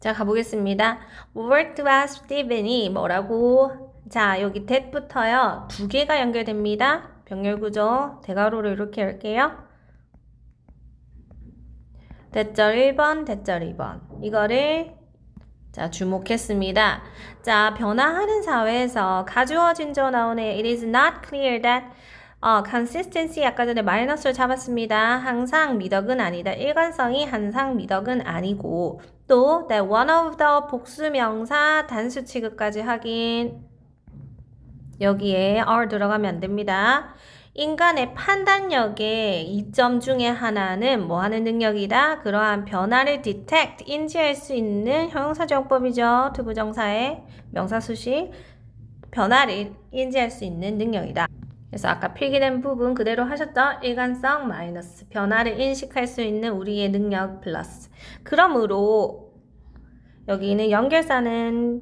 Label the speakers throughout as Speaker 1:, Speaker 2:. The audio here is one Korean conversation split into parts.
Speaker 1: 자, 가보겠습니다. 로버트와 스티븐이 뭐라고? 자, 여기 that부터요. 두 개가 연결됩니다. 병렬 구조. 대괄호로 이렇게 할게요. 대절 1번, 대절 2번. 이거를 자, 주목했습니다. 자, 변화하는 사회에서 가주어진 조 나오네. It is not clear that 어, consistency 아까 전에 마이너스를 잡았습니다. 항상 미덕은 아니다. 일관성이 항상 미덕은 아니고 또 that one of the 복수 명사 단수 취급까지 확인 여기에 are 들어가면 안 됩니다. 인간의 판단력의 이점 중에 하나는 뭐 하는 능력이다? 그러한 변화를 detect, 인지할 수 있는 형용사정법이죠. 투부정사의 명사 수식. 변화를 인지할 수 있는 능력이다. 그래서 아까 필기된 부분 그대로 하셨던 일관성 마이너스 변화를 인식할 수 있는 우리의 능력 플러스 그러므로 여기는 연결사는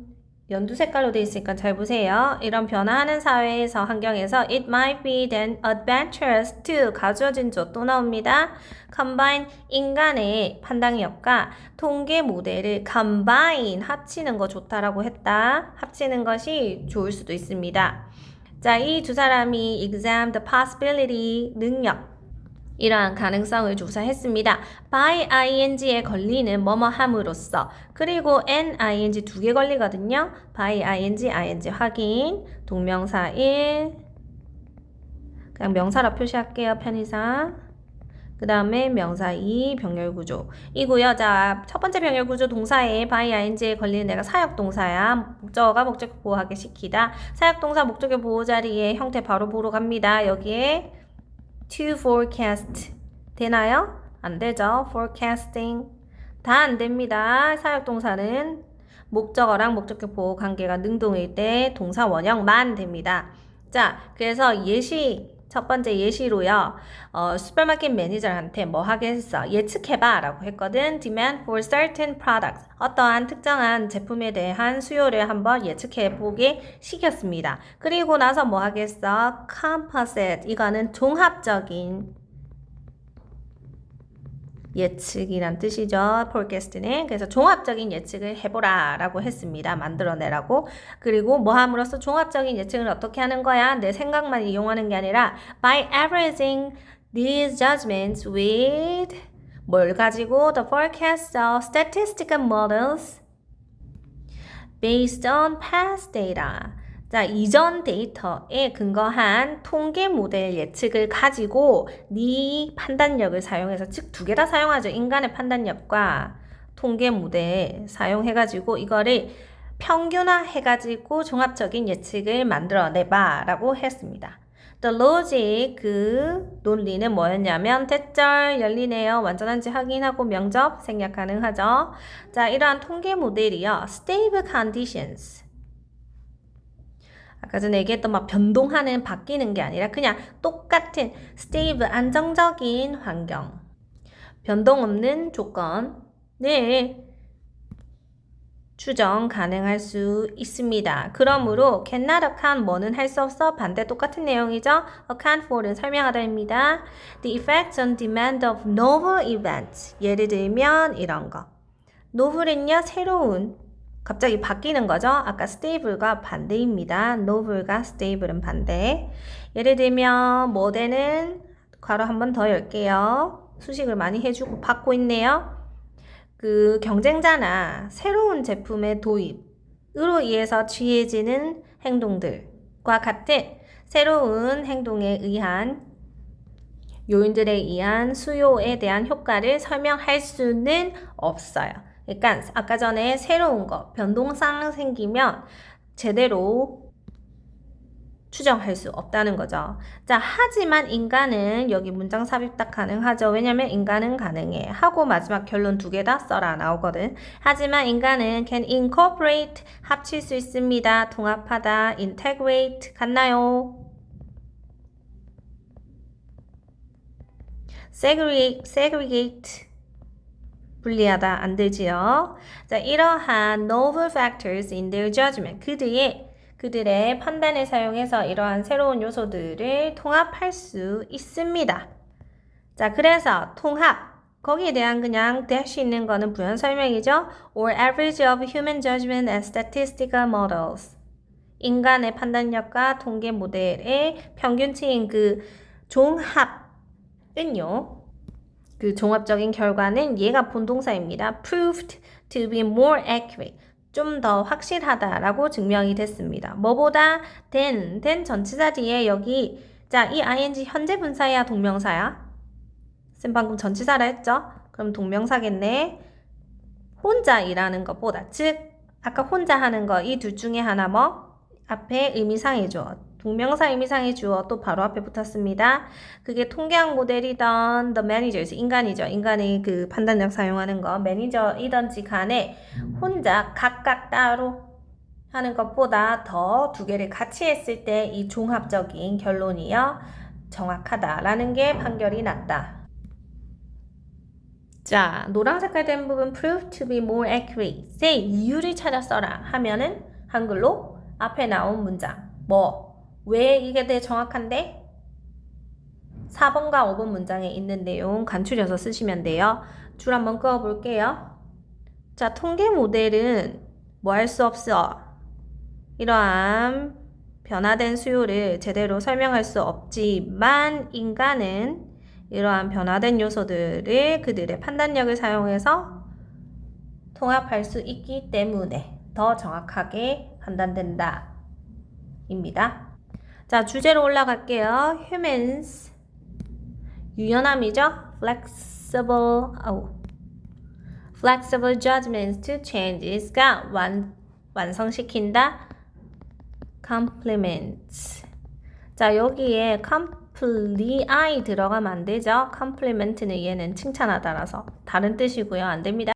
Speaker 1: 연두 색깔로 되어 있으니까 잘 보세요. 이런 변화하는 사회에서 환경에서 it might be then adventurous to 가주어진 조 또 나옵니다. combine 인간의 판단력과 통계 모델을 combine 합치는 거 좋다라고 했다. 합치는 것이 좋을 수도 있습니다. 자, 이 두 사람이 exam the possibility 능력 이러한 가능성을 조사했습니다. by ing에 걸리는 뭐뭐 함으로써 그리고 n ing 두 개 걸리거든요. by ing ing 확인 동명사 1 그냥 명사로 표시할게요. 편의상 그 다음에 명사 2 병렬 구조 이고요. 자, 첫 번째 병렬 구조 동사에 by ing에 걸리는 내가 사역 동사야. 목적어가 목적 보호하게 시키다. 사역 동사 목적의 보호 자리에 형태 바로 보러 갑니다. 여기에 to forecast 되나요? 안 되죠. forecasting 다 안 됩니다. 사역 동사는 목적어랑 목적격 보호 관계가 능동일 때 동사 원형만 됩니다. 자, 그래서 예시 첫 번째 예시로요. 어, 슈퍼마켓 매니저한테 뭐 하겠어? 예측해봐 라고 했거든. Demand for certain products. 어떠한 특정한 제품에 대한 수요를 한번 예측해보게 시켰습니다. 그리고 나서 뭐 하겠어? Composite. 이거는 종합적인 예측이란 뜻이죠. forecast는. 그래서 종합적인 예측을 해보라 라고 했습니다. 만들어내라고. 그리고 뭐 함으로써 종합적인 예측을 어떻게 하는 거야? 내 생각만 이용하는 게 아니라 by averaging these judgments with 뭘 가지고 the forecast of statistical models based on past data. 자, 이전 데이터에 근거한 통계 모델 예측을 가지고 네 판단력을 사용해서 즉 두 개 다 사용하죠. 인간의 판단력과 통계 모델 사용해 가지고 이거를 평균화 해 가지고 종합적인 예측을 만들어 내봐 라고 했습니다. The logic 그 논리는 뭐였냐면 대절 열리네요. 완전한지 확인하고 명접 생략 가능하죠. 자, 이러한 통계 모델이요. stable conditions 아까 전에 얘기했던 막 변동하는 바뀌는 게 아니라 그냥 똑같은 stable 안정적인 환경 변동 없는 조건을 추정 가능할 수 있습니다. 그러므로 cannot account 뭐는 할 수 없어 반대 똑같은 내용이죠. account for는 설명하다입니다. The effects on demand of novel events 예를 들면 이런 거 novel은요 새로운 갑자기 바뀌는 거죠. 아까 stable과 반대입니다. noble과 stable은 반대. 예를 들면 모델은 괄호 한 번 더 열게요. 수식을 많이 해주고 받고 있네요. 그 경쟁자나 새로운 제품의 도입으로 인해서 취해지는 행동들과 같은 새로운 행동에 의한 요인들에 의한 수요에 대한 효과를 설명할 수는 없어요. 그러니까 아까 전에 새로운 거, 변동상 생기면 제대로 추정할 수 없다는 거죠. 자, 하지만 인간은 여기 문장 삽입 딱 가능하죠. 왜냐면 인간은 가능해. 하고 마지막 결론 두 개 다 써라 나오거든. 하지만 인간은 can incorporate 합칠 수 있습니다. 통합하다, integrate 같나요? segregate, segregate 분리하다 안 되지요. 자, 이러한 novel factors in their judgment 그들의 그들의 판단을 사용해서 이러한 새로운 요소들을 통합할 수 있습니다. 자, 그래서 통합 거기에 대한 그냥 dash 있는 거는 부연 설명이죠. or average of human judgment and statistical models. 인간의 판단력과 통계 모델의 평균치인 그 종합은요. 그 종합적인 결과는 얘가 본동사입니다. proved to be more accurate. 좀 더 확실하다라고 증명이 됐습니다. 뭐보다 than, than 전치사 뒤에 여기 자, 이 ing 현재 분사야 동명사야? 쌤 방금 전치사라 했죠? 그럼 동명사겠네. 혼자 일하는 것보다 즉 아까 혼자 하는 거 이 둘 중에 하나 뭐 앞에 의미상의 주어 동명사 의미상의 주어 또 바로 앞에 붙었습니다. 그게 통계학 모델이던 the managers 인간이죠. 인간의 그 판단력 사용하는 거 매니저이던지 간에 혼자 각각 따로 하는 것보다 더 두 개를 같이 했을 때 이 종합적인 결론이요 정확하다라는 게 판결이 났다. 자, 노란 색깔 된 부분 prove to be more accurate. 세 이유를 찾아 써라 하면은 한글로 앞에 나온 문장. 뭐? 왜 이게 더 정확한데? 4번과 5번 문장에 있는 내용 간추려서 쓰시면 돼요. 줄 한번 그어 볼게요. 자, 통계 모델은 뭐 할 수 없어. 이러한 변화된 수요를 제대로 설명할 수 없지만 인간은 이러한 변화된 요소들을 그들의 판단력을 사용해서 통합할 수 있기 때문에 더 정확하게 판단된다. 입니다. 자, 주제로 올라갈게요. humans. 유연함이죠? flexible, 아우. flexible judgments to changes가 완, 완성시킨다. compliments. 자, 여기에 complete 들어가면 안 되죠? compliment는 얘는 칭찬하다라서 다른 뜻이고요. 안 됩니다.